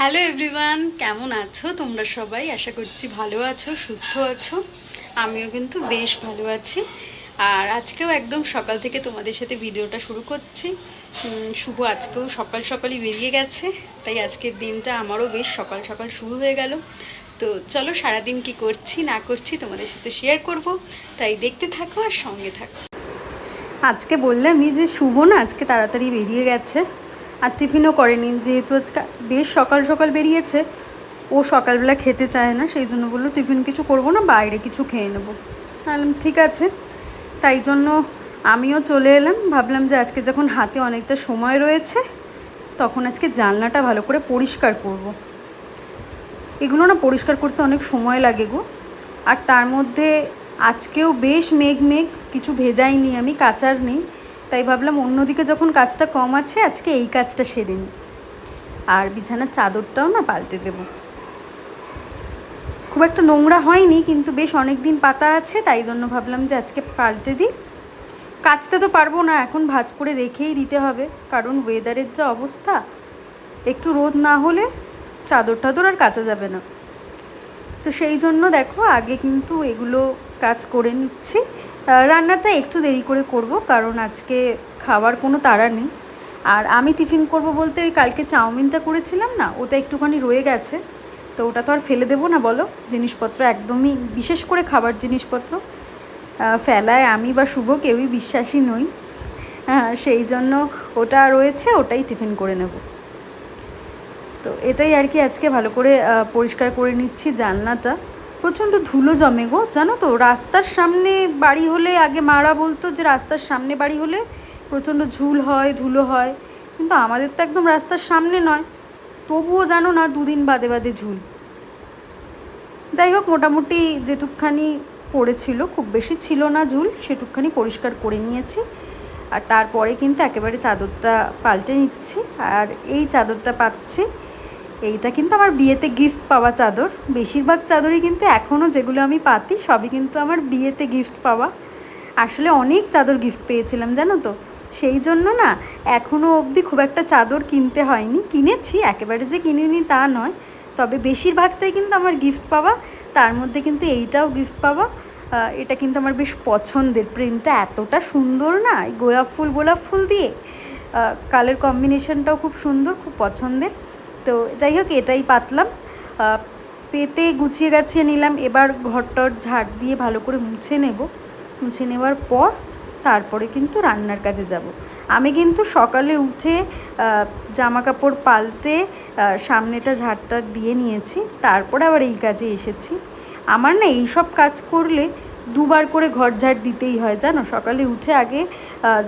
Hello everyone কেমন আছো? তোমরা সবাই? আশা করছি ভালো আছো, সুস্থ আছো। আমিও কিন্তু বেশ ভালো আছি। আর আজকেও একদম সকাল থেকে তোমাদের সাথে ভিডিওটা শুরু করছি। শুভ আজকেও সকাল সকালই বেরিয়ে গেছে। তাই আজকের দিনটা আমারও বেশ সকাল সকাল শুরু হয়ে গেল। তো চলো সারাদিন কি করছি, না করছি তোমাদের সাথে শেয়ার করব। তাই দেখতে থাকো আর সঙ্গে থাকো। আজকে বললামই যে শুভ না, আজকে তাড়াতাড়ি বেরিয়ে গেছে। আর টিফিনও করেনি। যেহেতু আজকে বেশ সকাল সকাল বেরিয়েছে, ও সকালবেলা খেতে চায় না, সেই জন্য বলল, টিফিন কিছু করব না, বাইরে কিছু খেয়ে নেব। ঠিক আছে। তাই জন্য আমিও চলে এলাম। ভাবলাম যে আজকে যখন হাতে অনেকটা সময় রয়েছে, তখন আজকে জানলাটা ভালো করে পরিষ্কার করব। এগুলো না পরিষ্কার করতে অনেক সময় লাগে গো। আর তার মধ্যে আজকেও বেশ মেঘ মেঘ কিছু ভেজাইনি আমি, কাচার নেই। তাই ভাবলাম অন্যদিকে যখন কাজটা কম আছে, আজকে এই কাজটা সেরে নিই। আর বিছানার চাদরটাও না পাল্টে দেবো। খুব একটা নোংরা হয়নি, কিন্তু বেশ অনেক দিন পাতা আছে, তাই জন্য ভাবলাম যে আজকে পাল্টে দিই। কাচতে তো পারব না, এখন ভাঁজ করে রেখেই দিতে হবে। কারণ ওয়েদারের যা অবস্থা, একটু রোদ না হলে চাদর টাদর আর কাচা যাবে না। তো সেই জন্য দেখো, আগে কিন্তু এগুলো কাজ করে নিচ্ছি। রান্নাটা একটু দেরি করে করব, কারণ আজকে খাওয়ার কোনো তাড়া নেই। আর আমি টিফিন করব বলতে ওই কালকে চাউমিনটা করেছিলাম না, ওটা একটুখানি রয়ে গেছে। তো ওটা তো আর ফেলে দেবো না, বলো? জিনিসপত্র একদমই, বিশেষ করে খাবার জিনিসপত্র। ফেলায় আমি বা শুভ কেউই বিশ্বাসী নই। হ্যাঁ সেই জন্য ওটা রয়েছে, ওটাই টিফিন করে নেব। তো এটাই আর কি আজকে ভালো করে পরিষ্কার করে নিচ্ছি জানলাটা। প্রচণ্ড ধুলো জমে গো। জানো তো, রাস্তার সামনে বাড়ি হলে, আগে মারা বলতো যে রাস্তার সামনে বাড়ি হলে প্রচণ্ড ঝুল হয়, ধুলো হয়। কিন্তু আমাদের তো একদম রাস্তার সামনে নয়। তবুও জানো না, দুদিন বাদে বাদে ঝুল। যাই হোক, মোটামুটি যেটুকখানি পড়েছিল, খুব বেশি ছিল না ঝুল, সেটুকখানি পরিষ্কার করে নিয়েছি। আর তারপরে কিন্তু একেবারে চাদরটা পাল্টে নিচ্ছি। আর এই চাদরটা পাচ্ছি এইটা কিন্তু আমার বিয়েতে গিফট পাওয়া চাদর। বেশিরভাগ চাদরই কিন্তু এখনও যেগুলো আমি পাতি, সবই কিন্তু আমার বিয়েতে গিফট পাওয়া। আসলে অনেক চাদর গিফট পেয়েছিলাম, জানো তো? সেই জন্য না এখনও অবধি খুব একটা চাদর কিনতে হয়নি। কিনেছি, একেবারে যে কিনিনি তা নয়। তবে বেশিরভাগটাই কিন্তু আমার গিফট পাওয়া। তার মধ্যে কিন্তু এইটাও গিফট পাওয়া। এটা কিন্তু আমার বেশ পছন্দের। প্রিন্টটা এতটা সুন্দর না গোলাপ ফুল গোলাপ ফুল দিয়ে। কালার কম্বিনেশনটাও খুব সুন্দর, খুব পছন্দের। তো যাই হোক, এটাই পাতলাম। পেতে গুছিয়ে গাছিয়ে নিলাম। এবার ঘরটর ঝাড় দিয়ে ভালো করে মুছে নেব। মুছে নেওয়ার পর তারপরে কিন্তু রান্নার কাজে যাব। আমি কিন্তু সকালে উঠে জামা কাপড় পাল্টে সামনেটা ঝাড়টা দিয়ে নিয়েছি। তারপরে আবার এই কাজে এসেছি। আমার না এই সব কাজ করলে দুবার করে ঘর ঝাড় দিতেই হয়, জানো? সকালে উঠে আগে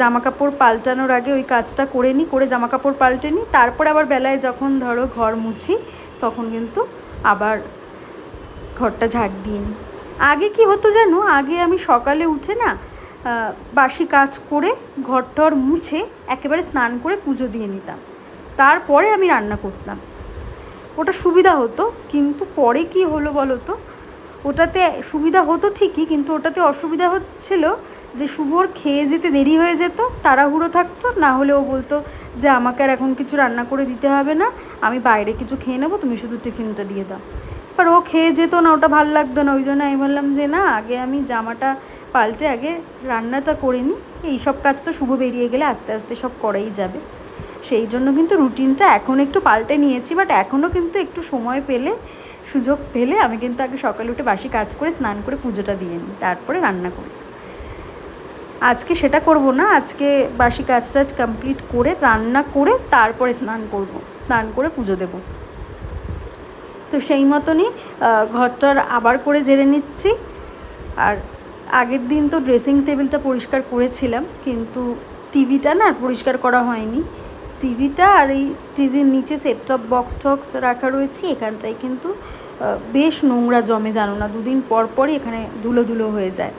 জামা কাপড় পাল্টানোর আগে ওই কাজটা করে নিই করে জামা কাপড় পাল্টে নিই তারপর আবার বেলায় যখন ধরো ঘর মুছি, তখন কিন্তু আবার ঘরটা ঝাড় দিই আগে কি হতো জানো? আগে আমি সকালে উঠে না বাসি কাজ করে ঘর টর মুছে একেবারে স্নান করে পুজো দিয়ে নিতাম। তারপরে আমি রান্না করতাম। ওটা সুবিধা হতো, কিন্তু পরে কি হলো বলো তো? ওটাতে সুবিধা হতো ঠিকই, কিন্তু ওটাতে অসুবিধা হচ্ছিল যে শুভর খেয়ে যেতে দেরি হয়ে যেত, তাড়াহুড়ো থাকতো, না হলে ও বলতো যে আমাকে আর এখন কিছু রান্না করে দিতে হবে না, আমি বাইরে কিছু খেয়ে নেব, তুমি শুধু টিফিনটা দিয়ে দাও। এবার ও খেয়ে যেত না, ওটা ভালো লাগতো না, ওই জন্য আমি বললাম যে না, আগে আমি জামাটা পাল্টে আগে রান্নাটা করে নিই, এই সব কাজ তো শুভ বেরিয়ে গেলে আস্তে আস্তে সব করাই যাবে। সেই জন্য কিন্তু রুটিনটা এখন একটু পাল্টে নিয়েছি বাট এখনও কিন্তু একটু সময় পেলে সুযোগ পেলে আমি কিন্তু আগে সকালে উঠে বাসি কাজ করে স্নান করে পুজোটা দিয়ে নিই, তারপরে রান্না করি। আজকে সেটা করব না, আজকে বাসি কাজ টাজ কমপ্লিট করে, রান্না করে তারপরে স্নান করব, স্নান করে পুজো দেব। তো সেই মতনই ঘরটার আবার করে জেরে নিচ্ছি। আর আগের দিন তো ড্রেসিং টেবিলটা পরিষ্কার করেছিলাম, কিন্তু টিভিটা না পরিষ্কার করা হয়নি। টিভিটা আর এই টিভির নিচে সেটটপ বক্স টক্স রাখা রয়েছে, এখানটায় কিন্তু বেশ নোংরা জমে জানো না, দুদিন পর পরই এখানে ধুলো ধুলো হয়ে যায়।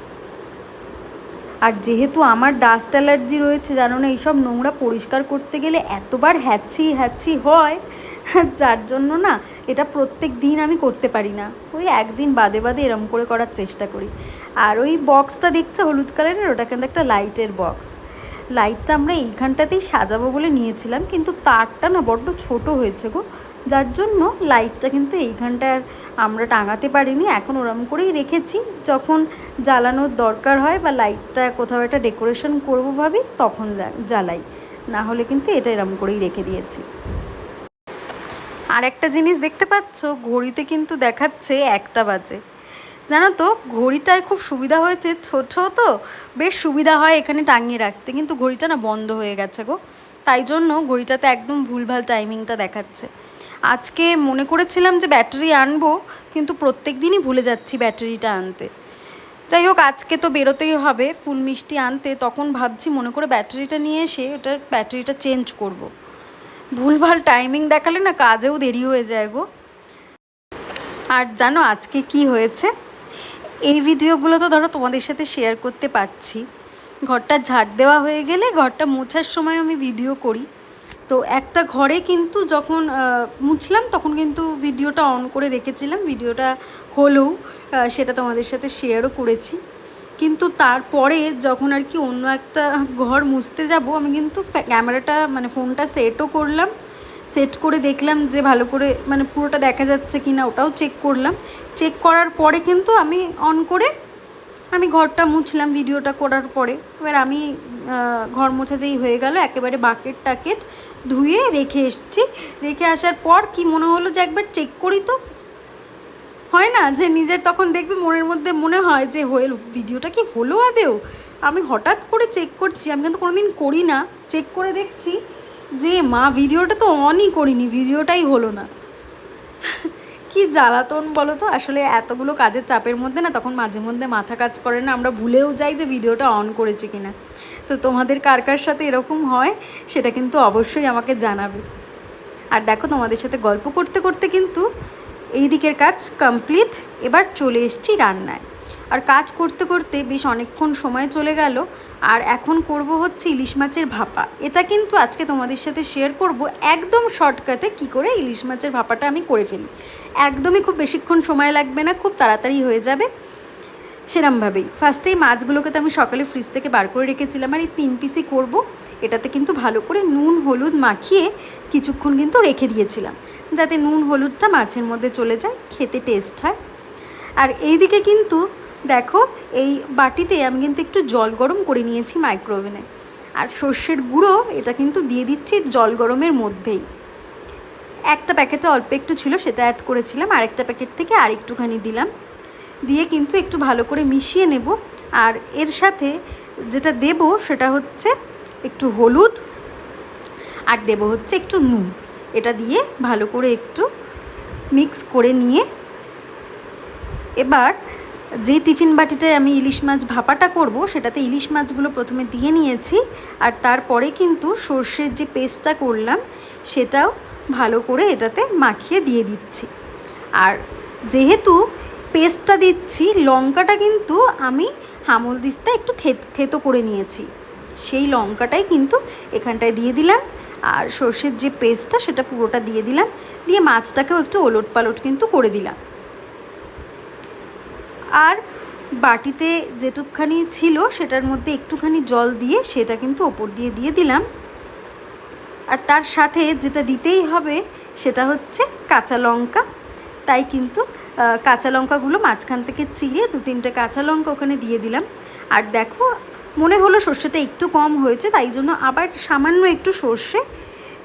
আর যেহেতু আমার ডাস্ট অ্যালার্জি রয়েছে জানো না, এইসব নোংরা পরিষ্কার করতে গেলে এতবার হ্যাচ্ছি হ্যাচ্ছি হয়, যার জন্য না এটা প্রত্যেক দিন আমি করতে পারি না। ওই একদিন বাদে বাদে এরম করে করার চেষ্টা করি। আর ওই বক্সটা দেখছে, হলুদ কালারের ওটা কিন্তু একটা লাইটের বক্স লাইটটা আমরা এইখানটাতেই সাজাবো বলে নিয়েছিলাম, কিন্তু তারটা না বড্ড ছোট হয়েছে গো। যার জন্য লাইটটা কিন্তু এইখানটায় আমরা টাঙাতে পারিনি, এখন ওরম করেই রেখেছি। যখন জ্বালানোর দরকার হয় বা লাইটটা কোথাও একটা ডেকোরেশন করব ভাবি, তখন জ্বালাই। না হলে কিন্তু এটা এরম করেই রেখে দিয়েছি। আর একটা জিনিস দেখতে পাচ্ছ? ঘড়িতে কিন্তু দেখাচ্ছে একটা বাজে। জানো তো, ঘড়িটায় খুব সুবিধা হয়েছে, ছোট তো, বেশ সুবিধা হয় এখানে টাঙিয়ে রাখতে, কিন্তু ঘড়িটা না বন্ধ হয়ে গেছে গো। তাই জন্য ঘড়িটাতে একদম ভুলভাল টাইমিংটা দেখাচ্ছে। আজকে মনে করেছিলাম যে ব্যাটারি আনব, কিন্তু প্রত্যেক দিনই ভুলে যাচ্ছি ব্যাটারিটা আনতে। যাই হোক, আজকে তো বেরোতেই হবে, ফুল মিষ্টি আনতে, তখন ভাবছি মনে করে ব্যাটারিটা নিয়ে এসে ওটার ব্যাটারিটা চেঞ্জ করব। ভুলভাল টাইমিং দেখালে না কাজেও দেরি হয়ে যায় গো। আর জানো আজকে কি হয়েছে? এই ভিডিওগুলো তো ধরো তোমাদের সাথে শেয়ার করতে পারছি। ঘরটা ঝাড় দেওয়া হয়ে গেলে ঘরটা মোছার সময় আমি ভিডিও করি। তো একটা ঘরে কিন্তু যখন মুছলাম তখন কিন্তু ভিডিওটা অন করে রেখেছিলাম। ভিডিওটা হলেও সেটা তোমাদের সাথে শেয়ারও করেছি। কিন্তু তারপরে যখন আর কি অন্য একটা ঘর মুছতে যাব, আমি কিন্তু ক্যামেরাটা মানে ফোনটা সেটও করলাম। সেট করে দেখলাম যে ভালো করে মানে পুরোটা দেখা যাচ্ছে কি না ওটাও চেক করলাম। চেক করার পরে কিন্তু আমি অন করে আমি ঘরটা মুছলাম ভিডিওটা করার পরে। এবার আমি ঘর মোছা যেই হয়ে গেল, একেবারে বাকেট টাকেট ধুয়ে রেখে এসেছি। রেখে আসার পর কি মনে হলো যে একবার চেক করি তো? হয় না যে নিজের তখন দেখবি মনের মধ্যে মনে হয় যে, হয়ে ভিডিওটা কি হলো আদেও? আমি হঠাৎ করে চেক করছি, আমি কিন্তু কোনোদিন করি না। চেক করে দেখছি যে মা, ভিডিওটা তো অনই করিনি, ভিডিওটাই হলো না। কি জ্বালাতন বলো তো? আসলে এতগুলো কাজের চাপের মধ্যে না তখন মাঝে মধ্যে মাথা কাজ করে না, আমরা ভুলেও যাই যে ভিডিওটা অন করেছি কিনা। তো তোমাদের কার কার সাথে এরকম হয়, সেটা কিন্তু অবশ্যই আমাকে জানাবে। আর দেখো তোমাদের সাথে গল্প করতে করতে কিন্তু এই দিকের কাজ কমপ্লিট এবার চলে এসেছি রান্নায়। আর কাজ করতে করতে বেশ অনেকক্ষণ সময় চলে গেল। আর এখন করব হচ্ছে ইলিশ মাছের ভাপা। এটা কিন্তু আজকে তোমাদের সাথে শেয়ার করব একদম শর্টকাটে কি করে ইলিশ মাছের ভাপাটা আমি করে ফেলি। একদমই খুব বেশিক্ষণ সময় লাগবে না, খুব তাড়াতাড়ি হয়ে যাবে। সেরমভাবেই। ফার্স্টেই মাছগুলোকে তো আমি সকালে ফ্রিজ থেকে বার করে রেখেছিলাম আর এই তিন পিসই করব। এটাতে কিন্তু ভালো করে নুন, হলুদ মাখিয়ে কিছুক্ষণ কিন্তু রেখে দিয়েছিলাম। যাতে নুন, হলুদটা মাছের মধ্যে চলে যায়, খেতে টেস্ট হয়। আর এইদিকে কিন্তু দেখো, এই বাটিতে আমি কিন্তু একটু জল গরম করে নিয়েছি মাইক্রোওভেনে আর সর্ষের গুঁড়ো, এটা কিন্তু দিয়ে দিচ্ছি জল গরমের মধ্যেই। একটা প্যাকেটে অল্প একটু ছিল, সেটা অ্যাড করেছিলাম, আরেকটা প্যাকেট থেকে আর একটুখানি দিলাম। দিয়ে কিন্তু একটু ভালো করে মিশিয়ে নেব। আর এর সাথে যেটা দেব, সেটা হচ্ছে একটু হলুদ, আর দেব হচ্ছে একটু নুন। এটা দিয়ে ভালো করে একটু মিক্স করে নিয়ে, এবার যে টিফিন বাটিটায় আমি ইলিশ মাছ ভাপাটা করব, সেটাতে ইলিশ মাছগুলো প্রথমে দিয়ে নিয়েছি, আর তারপরে কিন্তু সর্ষের যে পেস্টটা করলাম, সেটাও ভালো করে এটাতে মাখিয়ে দিয়ে দিচ্ছি। আর যেহেতু পেস্টটা দিচ্ছি, লঙ্কাটা কিন্তু আমি হামল দিস্তা একটু থেতো করে নিয়েছি। সেই লঙ্কাটাই কিন্তু এখানটায় দিয়ে দিলাম, আর সর্ষের যে পেস্টটা, সেটা পুরোটা দিয়ে দিলাম, দিয়ে মাছটাকেও একটু ওলট পালট কিন্তু করে দিলাম। আর বাটিতে যেটুকখানি ছিল সেটার মধ্যে একটুখানি জল দিয়ে সেটা কিন্তু ওপর দিয়ে দিয়ে দিলাম। আর তার সাথে যেটা দিতেই হবে সেটা হচ্ছে কাঁচা লঙ্কা। তাই কিন্তু কাঁচা লঙ্কাগুলো মাঝখান থেকে চিড়ে দু তিনটে কাঁচা লঙ্কা ওখানে দিয়ে দিলাম। আর দেখো, মনে হলো সর্ষেটা একটু কম হয়েছে, তাই জন্য আবার সামান্য একটু সর্ষে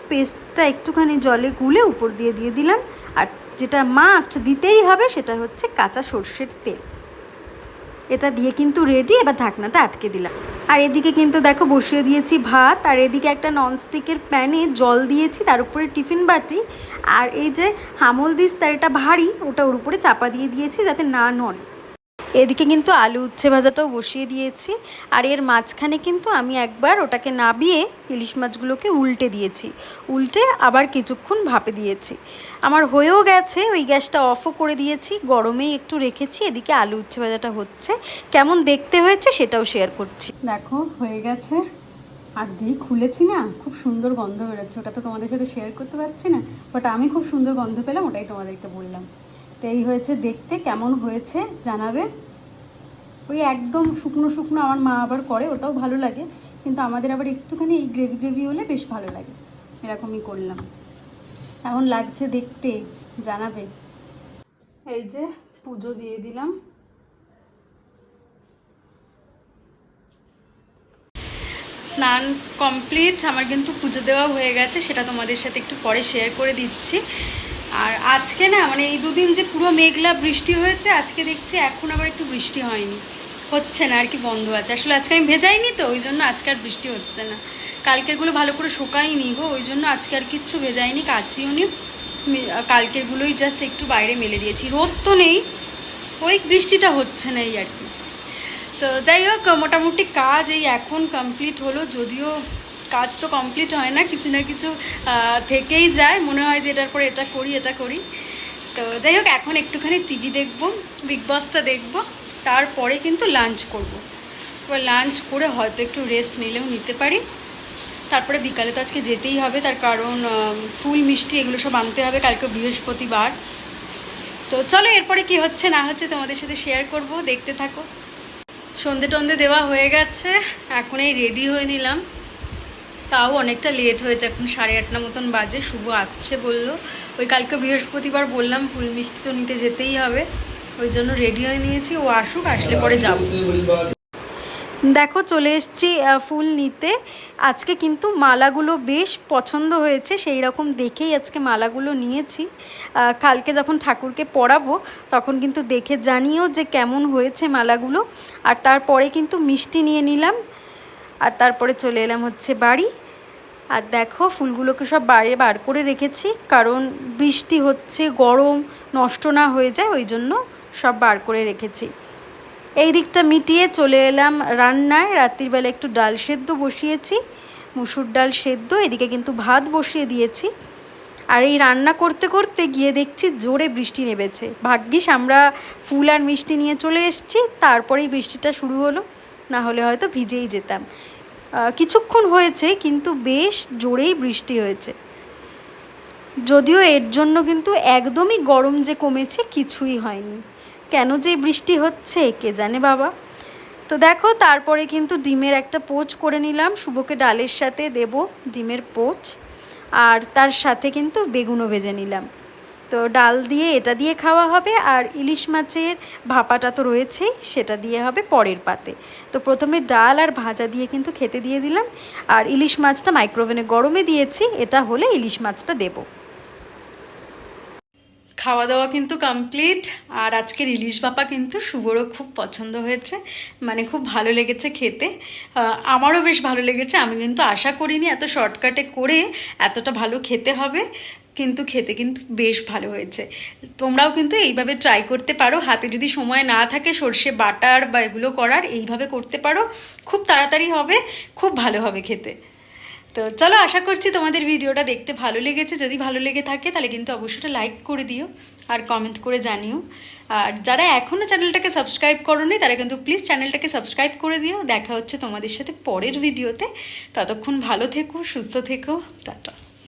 পেস্টটা একটুখানি জলে গুলে উপর দিয়ে দিয়ে দিলাম। আর যেটা মাস্ট দিতেই হবে সেটা হচ্ছে কাঁচা সর্ষের তেল। এটা দিয়ে কিন্তু রেডি এবার ঢাকনাটা আটকে দিলাম। আর এদিকে কিন্তু দেখো বসিয়ে দিয়েছি ভাত, আর এদিকে একটা ননস্টিকের প্যানে জল দিয়েছি, তার উপরে টিফিন বাটি। আর এই যে হামল দিস, তার এটা ভারী, ওটা ওর উপরে চাপা দিয়ে দিয়েছি যাতে না নড়ে। এদিকে কিন্তু আলু উচ্ছে ভাজাটাও বসিয়ে দিয়েছি, আর এর মাঝখানে কিন্তু আমি একবার ওটাকে নাবিয়ে ইলিশ মাছগুলোকে উল্টে দিয়েছি, উল্টে আবার কিছুক্ষণ ভাপে দিয়েছি। আমার হয়েও গেছে, ওই গ্যাসটা অফও করে দিয়েছি, গরমেই একটু রেখেছি, এদিকে আলু উচ্ছে ভাজাটা হচ্ছে, কেমন দেখতে হয়েছে সেটাও শেয়ার করছি। দেখো, হয়ে গেছে, আর যেই খুলেছি না, খুব সুন্দর গন্ধ বেরোচ্ছে, ওটা তো তোমাদের সাথে শেয়ার করতে পারছি না বাট আমি খুব সুন্দর গন্ধ পেলাম, ওটাই তোমাদেরকে বললাম। তো এই হয়েছে দেখতে, কেমন হয়েছে জানাবে। ওই একদম শুকনো শুকনো আমার মা আবার করে, ওটাও ভালো লাগে। কিন্তু আমাদের আবার একটুখানি এই গ্রেভি গ্রেভি হলে বেশ ভালো লাগে। এরকমই করলাম। এখন লাগছে দেখতে জানাবে। এই যে পুজো দিয়ে দিলাম। স্নান কমপ্লিট, আমার কিন্তু পুজো দেওয়া হয়ে গেছে, সেটা তোমাদের সাথে একটু পরে শেয়ার করে দিচ্ছি। আর আজকে না মানে এই দুদিন যে পুরো মেঘলা বৃষ্টি হয়েছে, আজকে দেখছি এখন আবার একটু বৃষ্টি হয়নি। হচ্ছে না, আর কি বন্ধ আছে। আসলে আজকে আমি ভেজাইনি তো, ওই জন্য আজকে আর বৃষ্টি হচ্ছে না। কালকেরগুলো ভালো করে শুকাইনি গো, ওই জন্য আজকে আর কিচ্ছু ভেজাইনি, কাচিও নি। কালকেরগুলোই জাস্ট একটু বাইরে মেলে দিয়েছি। রোদ তো নেই, ওই বৃষ্টিটা হচ্ছে না এই আর কি। তো যাই হোক, মোটামুটি কাজ এই এখন কমপ্লিট হলো, যদিও কাজ তো কমপ্লিট হয় না, কিছু না কিছু থেকেই যায়। মনে হয় যে এটার পরে এটা করি এটা করি। তো যাই হোক, এখন একটুখানি টিভি দেখব বিগ বসটা দেখব, তারপরে কিন্তু লাঞ্চ করব। এবার লাঞ্চ করে হয়তো একটু রেস্ট নিলেও নিতে পারি। তারপরে বিকালে তো আজকে যেতেই হবে, তার কারণ ফুল মিষ্টি এগুলো সব আনতে হবে কালকে বৃহস্পতিবার। তো চলো, এরপরে কি হচ্ছে না হচ্ছে তোমাদের সাথে শেয়ার করব, দেখতে থাকো। সন্ধে টন্ধে দেওয়া হয়ে গেছে, এখন এই রেডি হয়ে নিলাম। তাও অনেকটা লেট হয়েছে, এখন সাড়ে আটটা মতন বাজে, শুভ আসছে বলল। ওই কালকে বৃহস্পতিবার বললাম, ফুল মিষ্টি তো নিতে যেতেই হবে। ওই জন্য রেডি হয়ে নিয়েছি, ও আসুক, আসলে পরে যাব। দেখো, চলে এসছি ফুল নিতে। আজকে কিন্তু মালাগুলো বেশ পছন্দ হয়েছে, সেই রকম দেখেই আজকে মালাগুলো নিয়েছি। কালকে যখন ঠাকুরকে পরাবো, তখন কিন্তু দেখে জানিও যে কেমন হয়েছে মালাগুলো। আর তারপরে কিন্তু মিষ্টি নিয়ে নিলাম। আর তারপরে চলে এলাম হচ্ছে বাড়ি। আর দেখো, ফুলগুলোকে সব বাইরে বার করে রেখেছি, কারণ বৃষ্টি হচ্ছে, গরম, নষ্ট না হয়ে যায়, ওই জন্য সব বার করে রেখেছি। এই দিকটা মিটিয়ে চলে এলাম রান্নায়। রাত্রিবেলা একটু ডাল সেদ্ধ বসিয়েছি, মুসুর ডাল সেদ্ধ, এদিকে কিন্তু ভাত বসিয়ে দিয়েছি। আর এই রান্না করতে করতে গিয়ে দেখছি জোরে বৃষ্টি নেমেছে। ভাগ্যিস আমরা ফুল আর মিষ্টি নিয়ে চলে এসেছি, তারপরেই বৃষ্টিটা শুরু হলো। না হলে হয়তো ভিজেই যেতাম। কিছুক্ষণ হয়েছে কিন্তু বেশ জোরেই বৃষ্টি হয়েছে। যদিও এর জন্য কিন্তু একদমই গরম যে কমেছে কিছুই হয়নি। কেন যে বৃষ্টি হচ্ছে, কে জানে বাবা। তো দেখো, তারপরে কিন্তু ডিমের একটা পোচ করে নিলাম। শুভকে ডালের সাথে দেব ডিমের পোচ। আর তার সাথে কিন্তু বেগুনও ভেজে নিলাম। তো ডাল দিয়ে এটা দিয়ে খাওয়া হবে আর ইলিশ মাছের ভাপাটা তো রয়েছেই, সেটা দিয়ে হবে পরের পাতে। তো প্রথমে ডাল আর ভাজা দিয়ে কিন্তু খেতে দিয়ে দিলাম। আর ইলিশ মাছটা মাইক্রোওভেনে গরমে দিয়েছি, এটা হলে ইলিশ মাছটা দেবো। খাওয়া দাওয়া কিন্তু কমপ্লিট, আর আজকের ইলিশ বাপা কিন্তু শুভরও খুব পছন্দ হয়েছে মানে খুব ভালো লেগেছে খেতে। আমারও বেশ ভালো লেগেছে, আমি কিন্তু আশা করিনি এত শর্টকাটে করে এতটা ভালো খেতে হবে। কিন্তু খেতে কিন্তু বেশ ভালো হয়েছে। তোমরাও কিন্তু এইভাবে ট্রাই করতে পারো। হাতে যদি সময় না থাকে সর্ষে বাটার বা এগুলো করার, এইভাবে করতে পারো। খুব তাড়াতাড়ি হবে, খুব ভালো হবে খেতে। তো চলো, আশা করছি তোমাদের ভিডিওটা দেখতে ভালো লেগেছে। যদি ভালো লেগে থাকে, তাহলে কিন্তু অবশ্যই লাইক করে দিও আর কমেন্ট করে জানিও। আর যারা এখনও চ্যানেলটাকে সাবস্ক্রাইব করোনি, তারা কিন্তু প্লিজ চ্যানেলটাকে সাবস্ক্রাইব করে দিও। দেখা হচ্ছে তোমাদের সাথে পরের ভিডিওতে। ততক্ষণ ভালো থেকো, সুস্থ থেকো। টাটা।